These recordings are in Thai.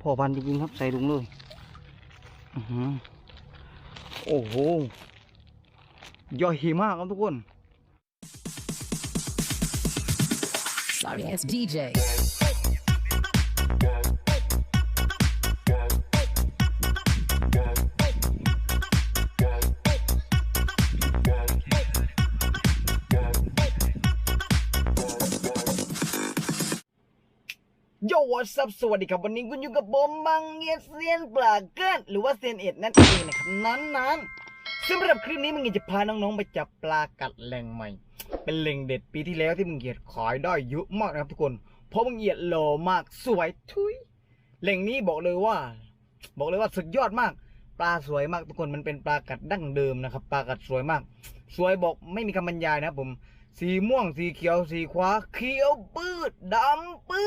พ่อพันจริงๆครับใส่ลุงเลยโอ้โหย่อยมากครับทุกคน Sorry, it's DJ. โยวับสวัสดีครับ วันนี้คุณอยู่กับผมบังเงียเซียนปลาเกินหรือว่าเซียนเอ็ดนั่นเองนะครับนั้นๆสำหรับคลิปนี้มึงจะพาน้องๆไปจับปลากัดแหล่งใหม่ เป็นแหล่งเด็ดปีที่แล้วที่มึงเกียดขายได้เยอะมากนะครับทุกคน เพราะมึงเกียดโลมากสวยทุยแหล่งนี้บอกเลยว่า บอกเลยว่าสุดยอดมาก ปลาสวยมากทุกคนมันเป็นปลากัดดั้งเดิมนะครับ ปลากัดสวยมาก สวยบอกไม่มีคำบรรยายนะครับผมสีม่วงสีเขียวสีฟ้าเขียวปืดดำปื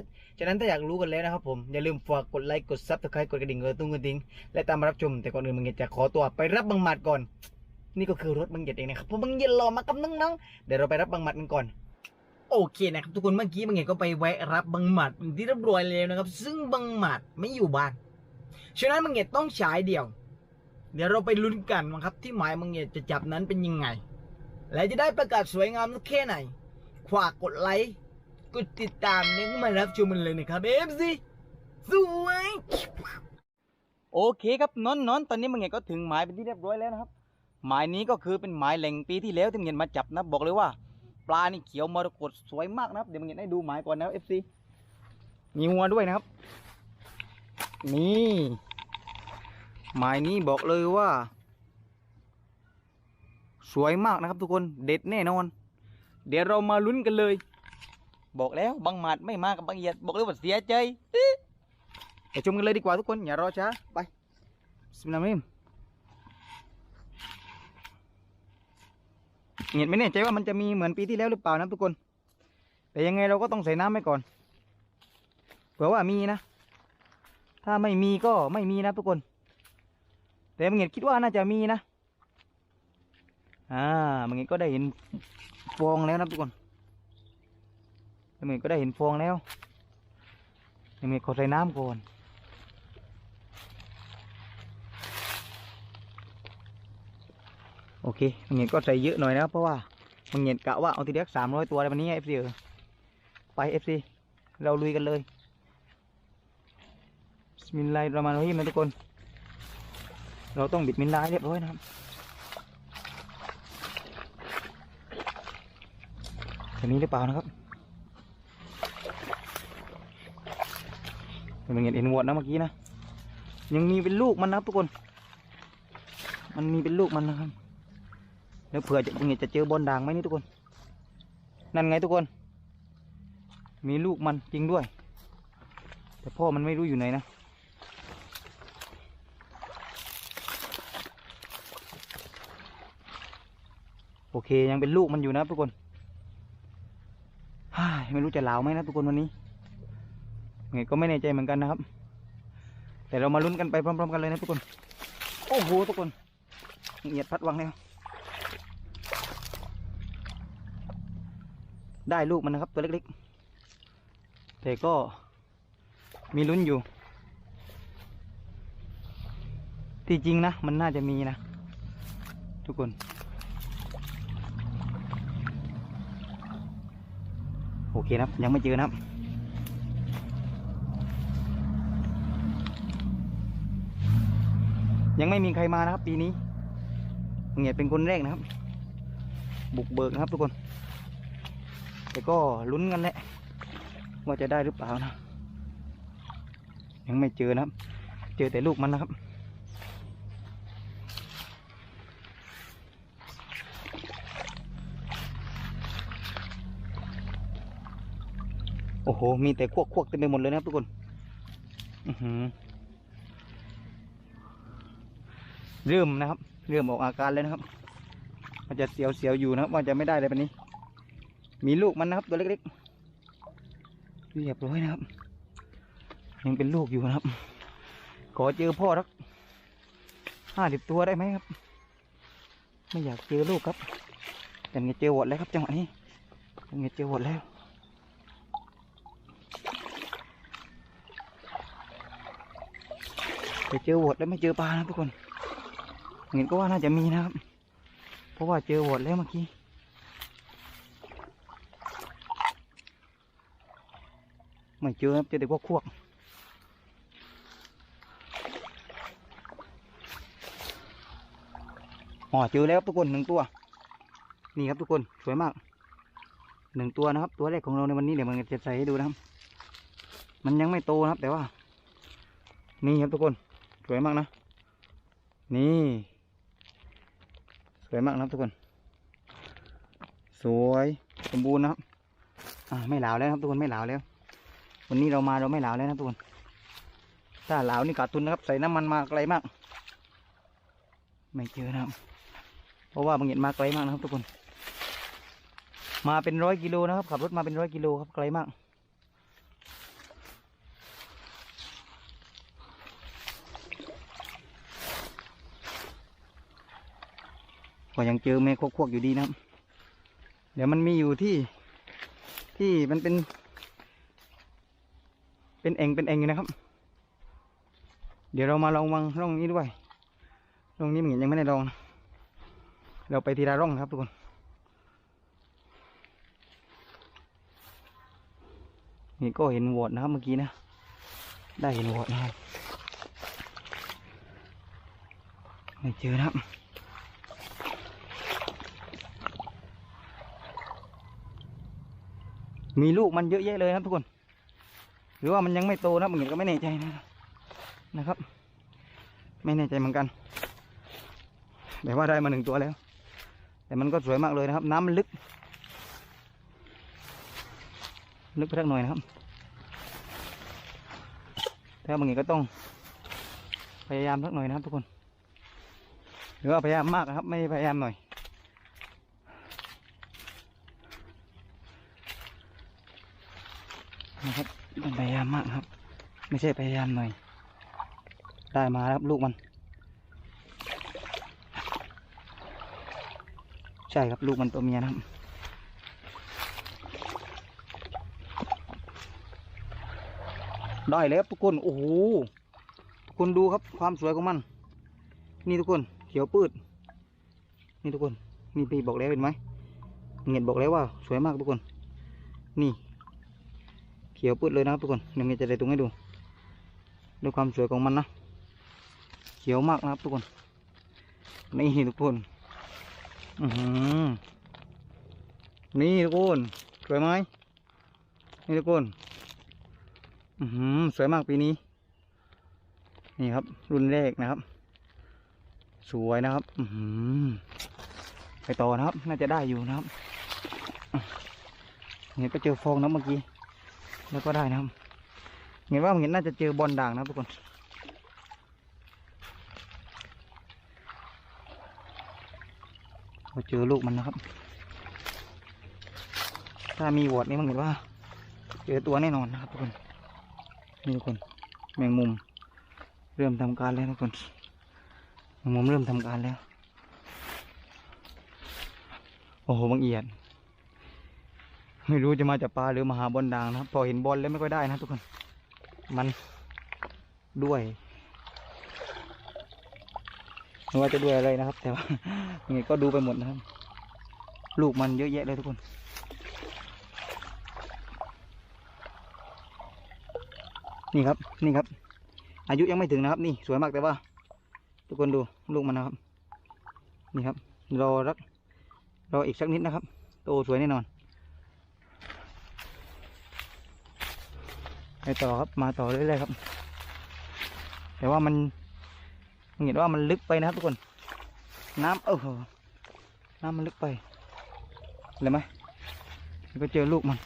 ด ฉะนั้นถ้าอยากรู้กันแล้วนะครับผม อย่าลืมฝากกดไลค์กดซับสไครต์กดกระดิ่งกดตุ้งกระดิ่งและตามมารับชม แต่ก่อนอื่นบังเงียจะขอตัวไปรับบังหมัดก่อน นี่ก็คือรถบังเงียเองนะครับเพราะบังเงียรอมากับน้องๆเดี๋ยวเราไปรับบังหมัดกันก่อนโอเคนะครับทุกคนเมื่อกี้บังเงียก็ไปแวะรับบังหมัดที่เรียบร้อยแล้วนะครับ ซึ่งบังหมัดไม่อยู่บ้านฉะนั้นบังเงียต้องฉายเดี่ยว เดี๋ยวเราไปลุ้นกันว่าครับ ที่หมายบังเงียจะจับนั้นเป็นยังไง และจะได้ประกาศสวยงามแค่ไหนฝากกดไลค์ กดติดตามนี่ยก็มารับชมมันเลยนะครับเอฟซีสวยโอเคครับนอนนอนตอนนี้มึงเห็นก็ถึงหมายเป็นที่เรียบร้อยแล้วนะครับ หมายนี้ก็คือเป็นหมายแหล่งปีที่แล้วที่มึงเห็นมาจับนะบอกเลยว่า ปลานี่เขียวมรกตสวยมากนะครับเดี๋ยวมึงเห็นให้ดูหมายก่อนนะเอฟซีมีหัวด้วยนะครับ นี่หมายนี้บอกเลยว่า สวยมากนะครับทุกคนเด็ดแน่นอน เดี๋ยวเรามาลุ้นกันเลย บอกแล้วบางหมัดไม่มากับบางเหยียดบอกเลยว่าเสียใจไปชมกันเลยดีกว่าทุกคนอย่ารอช้าไปสมิลามิมเหยียดไม่แน่ใจว่ามันจะมีเหมือนปีที่แล้วหรือเปล่านะทุกคน แต่ยังไงเราก็ต้องใส่น้ำไว้ก่อนเผื่อว่ามีนะ ถ้าไม่มีก็ไม่มีนะทุกคน แต่มึงเหยียดคิดว่าน่าจะมีนะ อ่ามึงเหยียดก็ได้เห็นฟองแล้วนะทุกคน ยังก็ได้เห็นฟองแล้วยังไงขอใส่น้ำก่อนโอเคยังไงก็ใส่เยอะหน่อยนะครับเพราะว่ามันเงียกะว่าเอาทีเดียวสามร้อยตัวในวันนี้เอฟซีไปเอฟซีเราลุยกันเลยบิสมิลลาฮิระมาณเราพี่นะทุกคน เราต้องบิดมิลลเรียบร้อยนะครับอันนี้หรือเปล่านะครับ มันเห็นเอ็นวดนะเมื่อกี้นะยังมีเป็นลูกมันนะทุกคน มันมีเป็นลูกมันนะครับเดี๋ยวเผื่อจะยังไงจะเจอบอลด่างไหมนี่ทุกคน นั่นไงทุกคน มีลูกมันจริงด้วย แต่พ่อมันไม่รู้อยู่ไหนนะโอเคยังเป็นลูกมันอยู่นะทุกคนไม่รู้จะเหลาไหมนะทุกคนวันนี้ ไงก็ไม่แน่ใจเหมือนกันนะครับ แต่เรามาลุ้นกันไปพร้อม ๆ กันเลยนะทุกคน โอ้โหทุกคนเหยียดพัดวังแล้วได้ลูกมันนะครับตัวเล็กๆ แต่ก็มีลุ้นอยู่ ที่จริงนะ มันน่าจะมีนะ ทุกคน โอเคนะครับ ยังไม่เจอนะครับ ยังไม่มีใครมานะครับ ปีนี้เงียดเป็นคนแรกนะครับ บุกเบิกนะครับทุกคน แต่ก็ลุ้นกันแหละว่าจะได้หรือเปล่านะ ยังไม่เจอนะครับ เจอแต่ลูกมันนะครับ โอ้โห มีแต่ควกควกเต็มไปหมดเลยนะครับทุกคน อือหือ เริ่มนะครับ เริ่มออกอาการแล้วนะครับ มันจะเสียวๆอยู่นะครับ ว่าจะไม่ได้เลยปันนี้ มีลูกมันนะครับ ตัวเล็กๆเรียบร้อยนะครับ ยังเป็นลูกอยู่นะครับ ขอเจอพ่อสักห้าสิบตัวได้ไหมครับ ไม่อยากเจอลูกครับแต่เงี้ยเจอหมดแล้วครับจังหวะนี้เงี้ยเจอหมดแล้วแต่เจอหวดแล้วไม่เจอปลานะทุกคน เห็นก็ว่าน่าจะมีนะครับ เพราะว่าเจอวดแล้วเมื่อกี้ไม่เจอครับเจอแต่พวกพวกอ๋อเจอแล้วทุกคนหนึ่งตัว นี่ครับทุกคนสวยมากหนึ่งตัวนะครับ ตัวแรกของเราในวันนี้เดี๋ยวมันจะใส่ให้ดูนะครับ มันยังไม่โตนะครับ แต่ว่า นี่ครับทุกคน สวยมากนะ นี่ วยมากนะครับทุกคน สวยสมบูรณ์นะครับไม่หลาวแล้วครับทุกคนไม่หลาวแล้ว วันนี้เรามาเราไม่หลาวแล้วนะทุกคน ถ้าหลาวนี่ขาดทุนนะครับ ใส่น้ำมันมาไกลมาก ไม่เจอนะครับ เพราะว่าบางเห็นมาไกลมากนะครับ ทุกคน มาเป็นร้อยกิโลนะครับขับรถมาเป็นร้อยกิโลครับไกลมาก ก็ยังเจอแม่ควกๆอยู่ดีนะครับ เดี๋ยวมันมีอยู่ที่ที่มันเป็น เป็นเองเป็นเองอยู่นะครับ เดี๋ยวเรามาลองวางร่องนี้ด้วยร่องนี้มันยังไม่ได้ลอง เราไปทีละร่องนะครับทุกคนนี่ก็เห็นโหวดนะครับเมื่อกี้นะ ได้เห็นโหวดนะครับไม่เจอนะครับ มีลูกมันเยอะแยะเลยนะครับทุกคน หรือว่ามันยังไม่โตนะบางทีก็ไม่แน่ใจนะนะครับ ไม่แน่ใจเหมือนกัน แต่ว่าได้มาหนึ่งตัวแล้ว แต่มันก็สวยมากเลยนะครับ น้ำมันลึก ลึกไปสักหน่อยนะครับถ้าบางทีก็ต้องพยายามสักหน่อยนะครับทุกคน หรือว่าพยายามมากนะครับ ไม่พยายามหน่อย นะครับต้องพยายามมากนะครับ ไม่ใช่พยายามหน่อย ได้มาแล้วครับลูกมัน ใช่ครับลูกมันตัวเมียนะครับได้แล้วทุกคนโอ้โหทุกคนดูครับความสวยของมัน นี่ทุกคนเขียวปืดนี่ทุกคนนี่พี่บอกแล้วเห็นไหมเงียบอกแล้วว่าสวยมากทุกคน นี่ เขียวปืดเลยนะครับทุกคนเดี๋ยวเงียจะได้ตรงให้ดู ด้วยความสวยของมันนะ เขียวมากนะครับทุกคนนี่ทุกคนอือหือนี่ทุกคนสวยไหมนี่ทุกคนอือหือสวยมากปีนี้ นี่ครับ รุ่นแรกนะครับ สวยนะครับ อือหือไปต่อนะครับ น่าจะได้อยู่นะครับอะเนี่ยก็เจอฟองนะเมื่อกี้ แล้วก็ได้นะครับ เห็นว่าเห็นน่าจะเจอบอลด่างนะทุกคน เราเจอลูกมันนะครับ ถ้ามีวอดนี่มันเห็นว่า เจอตัวแน่นอนนะครับทุกคน นี่ทุกคน แมงมุม เริ่มทำการแล้วทุกคน แมงมุมเริ่มทำการแล้ว โอ้โหบางเอียดไม่รู้จะมาจากปลาหรือมาหาบอลด่างนะครับ พอเห็นบอลแล้วไม่ค่อยได้นะทุกคน มันด้วยไม่ว่าจะด้วยอะไรนะครับ แต่ว่ายังไงก็ดูไปหมดนะครับ ลูกมันเยอะแยะเลยทุกคนนี่ครับนี่ครับ อายุยังไม่ถึงนะครับ นี่สวยมากแต่ว่า ทุกคนดูลูกมันนะครับ นี่ครับ รอรักรออีกสักนิดนะครับ โตสวยแน่นอน ไปต่อครับมาต่อเรื่อยๆครับ แต่ว่ามันเห็นว่ามันลึกไปนะครับทุกคน น้ำเออน้ำมันลึกไปเห็นไหมก็เจอลูกมัน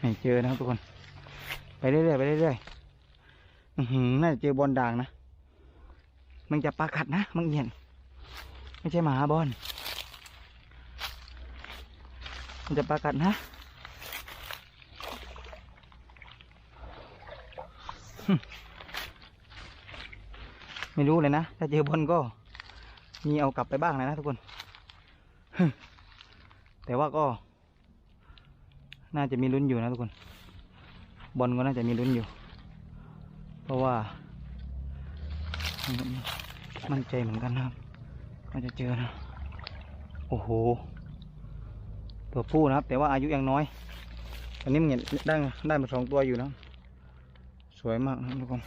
ไม่เจอนะครับทุกคน ไปเรื่อยๆไปเรื่อยๆน่าจะเจอบอลด่างนะ มันจะปลากัดนะ มังเห็นไม่ใช่หมาบอล มันจะปลากัดนะไม่รู้เลยนะ ถ้าเจอบอลก็ มีเอากลับไปบ้างเลยนะทุกคน แต่ว่าก็ น่าจะมีลุ้นอยู่นะทุกคน บอลก็น่าจะมีลุ้นอยู่ เพราะว่า มั่นใจเหมือนกันนะครับว่าจะเจอนะ โอ้โห ตัวผู้นะครับ แต่ว่าอายุยังน้อยอันนี้มันเห็นได้ได้มาสองตัวอยู่นะสวยมากนะทุกคน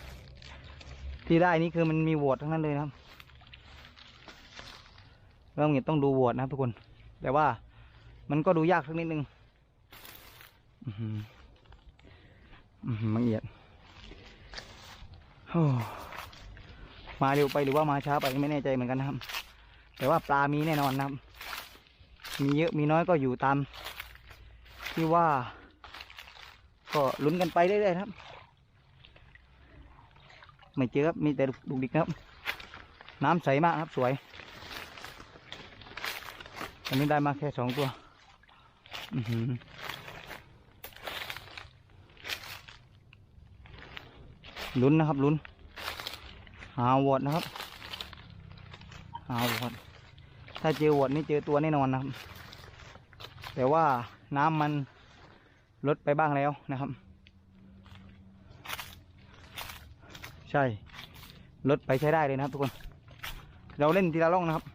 ที่ได้นี่คือมันมีโหวตทั้งนั้นเลยนะครับเราเห็นต้องดูโหวตนะทุกคน แต่ว่ามันก็ดูยากสักนิดนึงอือหืออือหือมังเอียดมาเร็วไปหรือว่ามาช้าไปไม่แน่ใจเหมือนกันนะครับ แต่ว่าปลามีแน่นอนนะครับ มีเยอะมีน้อยก็อยู่ตามที่ว่า ก็ลุ้นกันไปเรื่อยๆครับ ไม่เจอครับมีแต่ดุกดิกครับ น้ำใสมากครับสวยอันนี้ได้มาแค่สองตัวอือหือลุ้นนะครับลุ้นหาวอดนะครับหาวอด ถ้าเจอวอดนี่เจอตัวแน่นอนนะครับ แต่ว่าน้ำมันลดไปบ้างแล้วนะครับ ใช่ลดไปใช้ได้เลยนะครับทุกคน เราเล่นทีละล่องนะครับ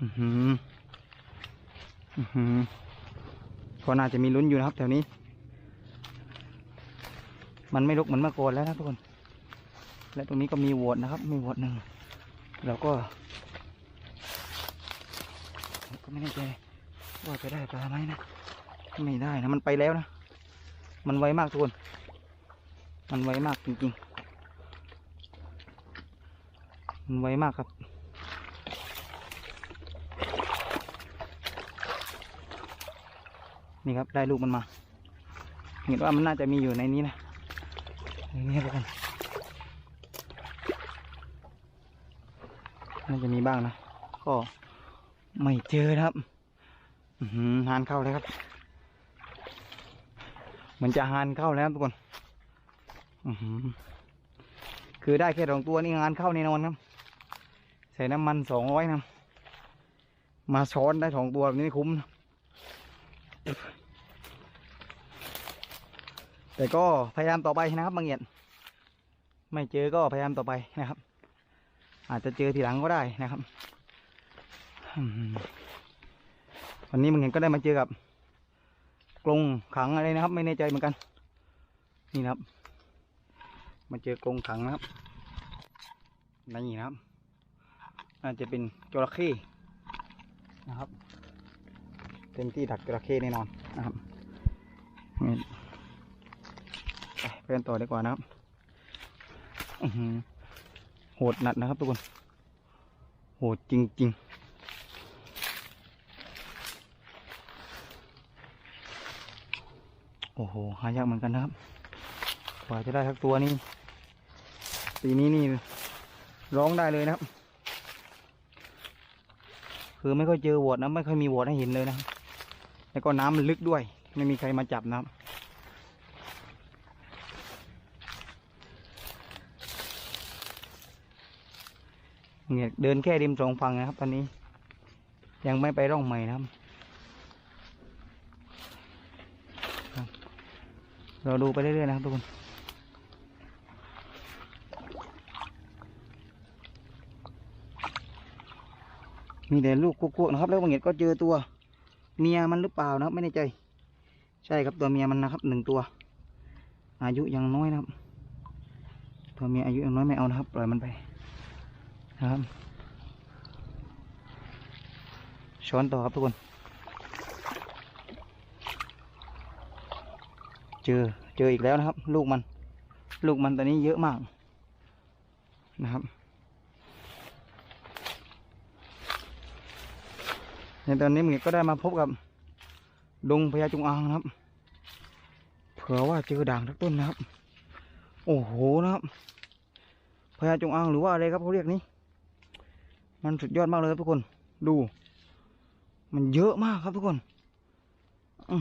อือหืออือหือก็น่าจะมีลุ้นอยู่นะครับแถวนี้ มันไม่ลุกเหมือนเมื่อก่อนแล้วนะทุกคน และตรงนี้ก็มีโหวตนะครับ มีโหวตหนึ่งเราก็ ก็ไม่แน่ใจว่าจะได้ปลาไหมนะ ไม่ได้นะ มันไปแล้วนะ มันไวมากทุกคน มันไวมากจริงๆ มันไวมากครับนี่ครับได้ลูกมันมา เห็นว่ามันน่าจะมีอยู่ในนี้นะในนี้ครับทุกคน น่าจะมีบ้างนะ ก็ไม่เจอนะครับหือหานเข้าเลยครับ เหมือนจะหานเข้าแล้วทุกคนอื้อหือคือได้แค่สองตัวนี่งานเข้าแน่นอนครับ ใส่น้ำมันสองร้อยนะมาช้อนได้สองตัวแบบนี้ไม่คุ้มนะแต่ก็พยายามต่อไปนะครับบางเงียดไม่เจอก็พยายามต่อไปนะครับ อาจจะเจอทีหลังก็ได้นะครับวันนี้บางเงียดก็ได้มาเจอกับกรงขังอะไรนะครับ ไม่แน่ใจเหมือนกัน นี่นะครับ มาเจอกรงขังนะครับนี่นะครับอาจจะเป็นจระเข้นะครับเป็นที่ดักจระเข้แน่นอนนะครับไปไปกันต่อดีกว่านะครับอือ โหดหนัดนะครับทุกคน โหดจริง ๆโอ้โห หายากเหมือนกันนะครับ กว่าจะได้ทักตัวนี้ปีนี้นี่ร้องได้เลยนะครับ คือไม่ค่อยเจอโหวดนะ ไม่ค่อยมีโหวดให้เห็นเลยนะ แล้วก็น้ำมันลึกด้วย ไม่มีใครมาจับนะครับ เนี่ยเดินแค่ริมสองฝั่งนะครับ ตอนนี้ ยังไม่ไปร่องใหม่นะครับ เราดูไปเรื่อยๆนะครับทุกคนมีแต่ลูกกุ๊กนะครับ แล้วบางเห็ดก็เจอตัวเมียมันหรือเปล่านะครับ ไม่แน่ใจ ใช่ครับตัวเมียมันนะครับหนึ่งตัว อายุยังน้อยนะครับ ตัวเมียอายุยังน้อยไม่เอานะครับ ปล่อยมันไป นะครับ ช้อนต่อครับทุกคน เจอ เจออีกแล้วนะครับ ลูกมัน ลูกมันตอนนี้เยอะมากนะครับในตอนนี้มึงก็ได้มาพบกับดงพญาจงอางนะครับ เผื่อว่าเจอด่างทักต้นนะครับ โอ้โหนะครับพญาจงอางหรือว่าอะไรครับเขาเรียกนี้ มันสุดยอดมากเลยครับทุกคน ดู มันเยอะมากครับทุกคนอื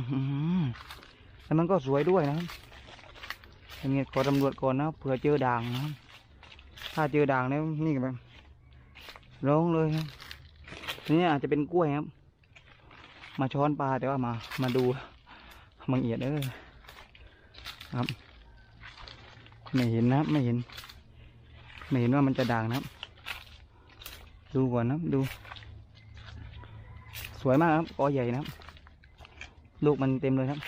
แล้วมันก็สวยด้วยนะครับอย่างเงี้ยขอตำรวจก่อนนะเผื่อเจอด่างนะถ้าเจอด่างแล้วนี่ก็แบบร้องเลยครับนี่อาจจะเป็นกล้วยครับ มาช้อนปลาแต่ว่ามามาดูมังเอียดเออครับ ไม่เห็นนะครับไม่เห็น ไม่เห็นว่ามันจะด่างนะครับ ดูก่อนนะดู สวยมากครับกอใหญ่นะครับ ลูกมันเต็มเลยครับ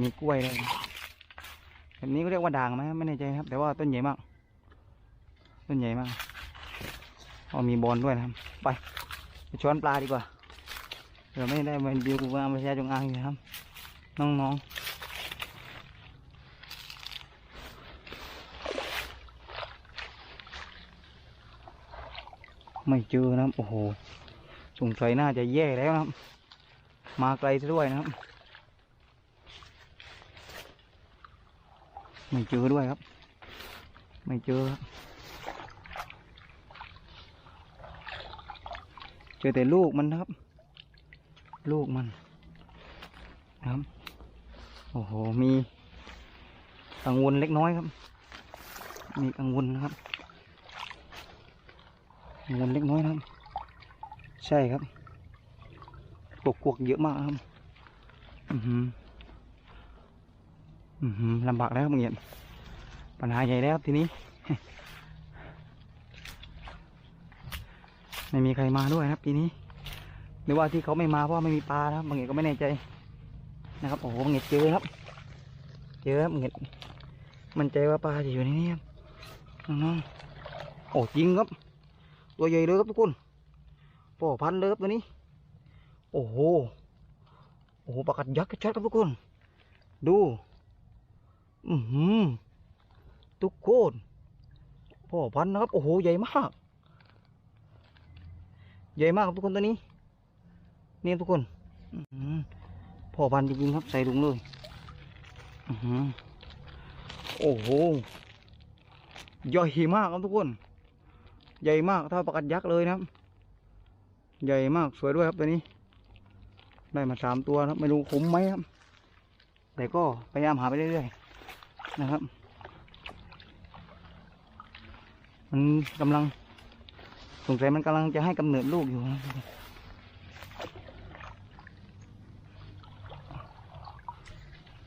มีกล้วยเลยแบบนี้ก็เรียกว่าด่างไหมไม่แน่ใจครับ แต่ว่าต้นใหญ่มาก ต้นใหญ่มากอ๋อมีบอลด้วยนะครับ ไปไปช้อนปลาดีกว่าเดี๋ยวไม่ได้มาดูกูว่าม่ใช่จงอางอยู่ครับ น้องๆ ไม่เจอนะครับ โอ้โห สงสัยน่าจะแย่แล้วนะครับ มาไกลซะด้วยนะครับ ไม่เจอด้วยครับ ไม่เจอครับเจอแต่ลูกมันนะครับ ลูกมันนะครับ โอ้โห มีกังวลเล็กน้อยครับ มีกังวลนะครับ วลเล็กน้อยนะครับ ใช่ครับกวกกวกเยอะมากครับ อือหืออือหือลำบากแล้วครับเงียปัญหาใหญ่แล้วทีนี้ ไม่มีใครมาด้วยครับทีนี้หรือว่าที่เขาไม่มาเพราะไม่มีปลาครับบางเงียก็ไม่แน่ใจ นะครับโอ้โหบางเงียเจอครับ เจอครับบางเงียมันใจว่าปลาจะอยู่ในนี้ครับน้องๆโอ้จริงครับ ตัวใหญ่เลยครับทุกคนพ่อพันเลยครับตัวนี้ โอ้โห โอ้โหปลากัดยักษ์ชัดครับทุกคน ดู อือหือทุกคนพ่อพันนะครับ โอ้โห ใหญ่มาก ใหญ่มากครับทุกคนตัวนี้นี่ทุกคนพ่อพันจริงๆครับ ใส่ถุงเลยอือโอ้โหใหญ่มากครับทุกคน ใหญ่มากเท่าปลากัดยักษ์เลยนะครับ ใหญ่มากสวยด้วยครับตัวนี้ ได้มาสามตัวครับไม่รู้คุ้มไหมครับ แต่ก็พยายามหาไปเรื่อยๆนะครับ มันกำลังสงสัยมันกำลังจะให้กำเนิดลูกอยู่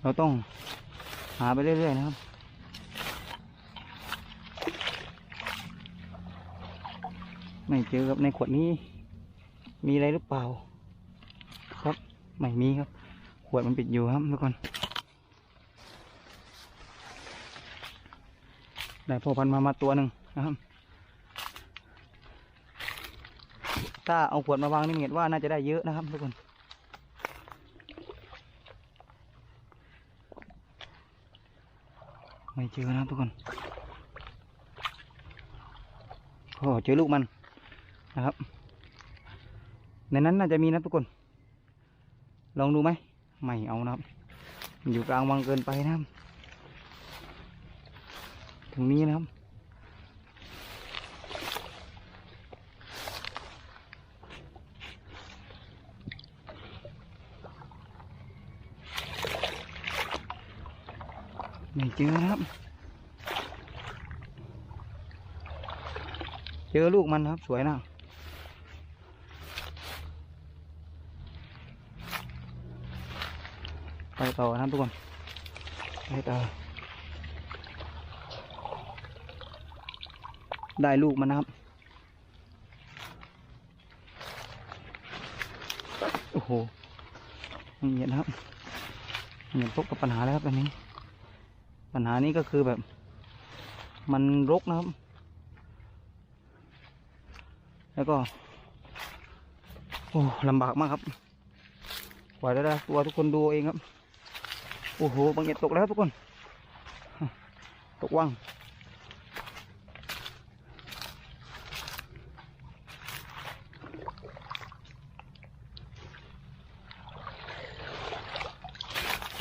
เราต้องหาไปเรื่อยๆนะครับ ไม่เจอครับในขวดนี้ มีอะไรหรือเปล่า ครับไม่มีครับ ขวดมันปิดอยู่ครับทุกคนได้พ่อพันมามาตัวหนึ่งนะครับ ถ้าเอาขวดมาวางนี่เห็นว่าน่าจะได้เยอะนะครับทุกคนไม่เจอนะทุกคนโอ้เจอลูกมัน นะครับ ในนั้นน่าจะมีนะทุกคน ลองดูไหมไม่เอานะครับ อยู่กลางวังเกินไปนะครับตรงนี้นะครับไม่เจอนะครับ เจอลูกมันครับสวยนะ ไปต่อนะทุกคนไปต่อได้ลูกมันนะครับ โอ้โหเงียบนะครับเงียบพบกับปัญหาแล้วครับตอนนี้ ปัญหานี้ก็คือแบบ มันรกนะครับ แล้วก็ โอ้ลำบากมากครับกว่าจะได้ตัวทุกคนดูเองครับ โอ้โหบางอย่างตกแล้วทุกคน ตกว่าง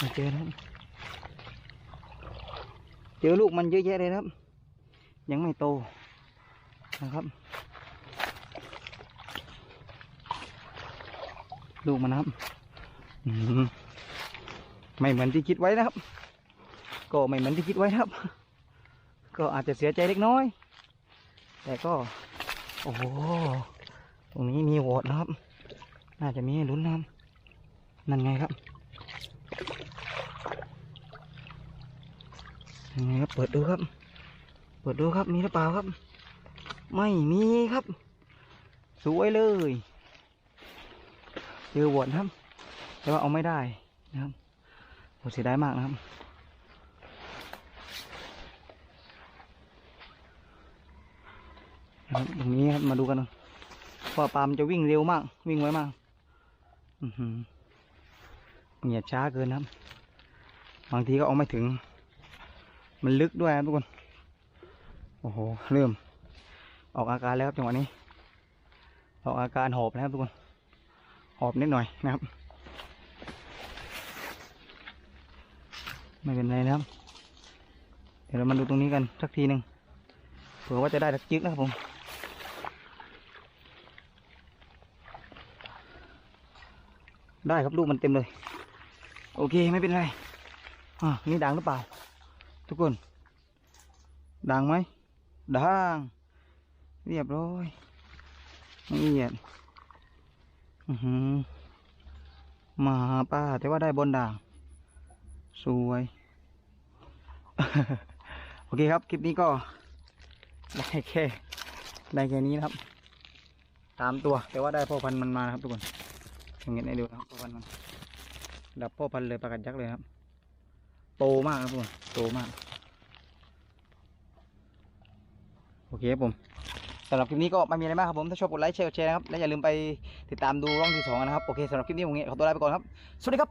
ม่เจอนะครับเจอลูกมันเยอะแยะเลยครับ ยังไม่โตนะครับลูกมันนะครับอืม ไม่เหมือนที่คิดไว้นะครับ ก็ไม่เหมือนที่คิดไว้นะครับ ก็อาจจะเสียใจเล็กน้อย แต่ก็ โอ้โห ตรงนี้มีโหวตนะครับ น่าจะมีให้ลุ้นนะครับ นั่นไงครับยังไงครับ เปิดดูครับ เปิดดูครับ มีหรือเปล่าครับ ไม่มีครับ สวยเลย เจอวอดครับ แต่ว่าเอาไม่ได้นะครับ เสียดายมากนะครับ ตรงนี้ครับมาดูกันนะว่าปลามันจะวิ่งเร็วมาก วิ่งไวมากอืเหยียดช้าเกินครับ บางทีก็เอาไม่ถึง มันลึกด้วยครับทุกคน โอ้โห เริ่ม ออกอาการแล้วครับจังหวะนี้ ออกอาการหอบแล้วครับทุกคน หอบนิดหน่อยนะครับ ไม่เป็นไรนะครับ เดี๋ยวเรามาดูตรงนี้กันสักทีหนึ่งเผื่อว่าจะได้สักจึกนะครับผมได้ครับลูกมันเต็มเลย โอเคไม่เป็นไรอ่านี่ดังหรือเปล่า ทุกคนดังไหมดังเรียบร้อยละเอียดอือหือมาป้าแต่ว่าได้บนด่าง สวย โอเคครับ คลิปนี้ก็ ได้แค่ได้แค่นี้นะครับ ตามตัว แต่ว่าได้พ่อพันธุ์มันมาครับทุกคนอย่างเงี้ยให้ดูนะครับพ่อพันธุ์มัน ดับพ่อพันธุ์เลยปลากัดยักษ์เลยครับ โตมากครับทุกคนโตมาก โอเคครับผมสำหรับคลิปนี้ก็ไม่มีอะไรมากครับผม ถ้าชอบกดไลค์แชร์กดแชร์นะครับ และอย่าลืมไปติดตามดูร่องที่สองนะครับ โอเคสำหรับคลิปนี้ผมเงี้ยขอตัวลาไปก่อนครับ สวัสดีครับ